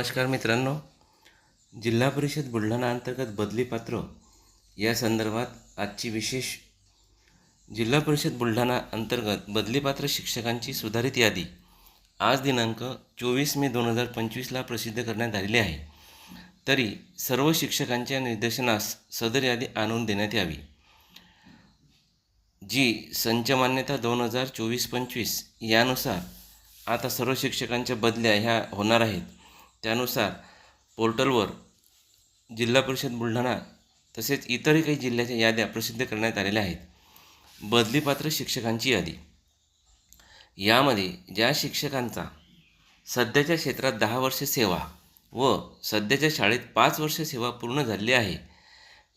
नमस्कार मित्रांनो. जिल्हा परिषद बुलढाणा अंतर्गत बदली पात्र या संदर्भात आजची विशेष जिल्हा परिषद बुलढाणा अंतर्गत बदलीपात्र शिक्षकांची सुधारित यादी आज दिनांक चोवीस मे दोन हजार पंचवीसला प्रसिद्ध करण्यात आलेली आहे. तरी सर्व शिक्षकांच्या निर्देशनास सदर यादी आणून देण्यात यावी. जी संचमान्यता दोन हजार चोवीस पंचवीस यानुसार आता सर्व शिक्षकांच्या बदल्या ह्या होणार आहेत. त्यानुसार पोर्टलवर जिल्हा परिषद बुलढाणा तसेच इतरही काही जिल्ह्याच्या याद्या प्रसिद्ध करण्यात आलेल्या आहेत. बदलीपात्र शिक्षकांची यादी. यामध्ये ज्या शिक्षकांचा सध्याच्या क्षेत्रात दहा वर्षे सेवा व सध्याच्या शाळेत पाच वर्ष सेवा पूर्ण झालेली आहे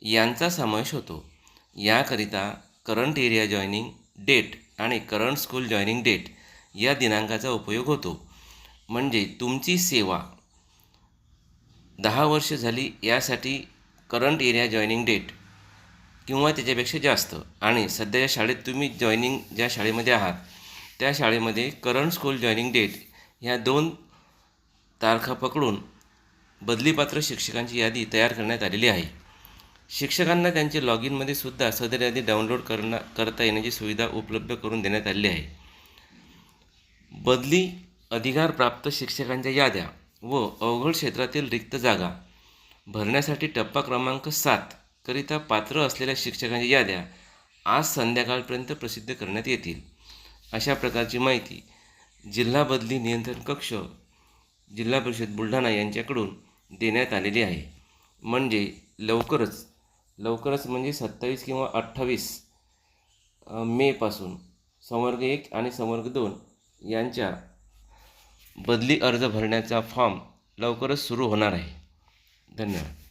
यांचा समावेश होतो. याकरिता करंट एरिया जॉईनिंग डेट आणि करंट स्कूल जॉईनिंग डेट या दिनांकाचा उपयोग होतो. म्हणजे तुमची सेवा दहा वर्ष झाली यासाठी करंट एरिया जॉईनिंग डेट किंवा त्याच्यापेक्षा जास्त. आणि सध्याच्या शाळेत तुम्ही जॉईनिंग ज्या शाळेमध्ये आहात त्या शाळेमध्ये करंट स्कूल जॉईनिंग डेट ह्या दोन तारखा पकडून बदलीपात्र शिक्षकांची यादी तयार करण्यात आलेली आहे. शिक्षकांना त्यांचे लॉग इनमध्ये सुद्धा सदर यादी डाउनलोड करणं करता येण्याची सुविधा उपलब्ध करून देण्यात आलेली आहे. बदली अधिकारप्राप्त शिक्षकांच्या याद्या व अवघड क्षेत्रातील रिक्त जागा भरण्यासाठी टप्पा क्रमांक सात करिता पात्र असलेल्या शिक्षकांच्या याद्या आज संध्याकाळपर्यंत प्रसिद्ध करण्यात येतील. अशा प्रकारची माहिती जिल्हा बदली नियंत्रण कक्ष जिल्हा परिषद बुलढाणा यांच्याकडून देण्यात आलेली आहे. म्हणजे लवकरच लवकरच म्हणजे सत्तावीस किंवा अठ्ठावीस मेपासून संवर्ग एक आणि संवर्ग दोन यांच्या बदली अर्ज भरण्याचा फॉर्म लवकरच सुरू होणार आहे. धन्यवाद.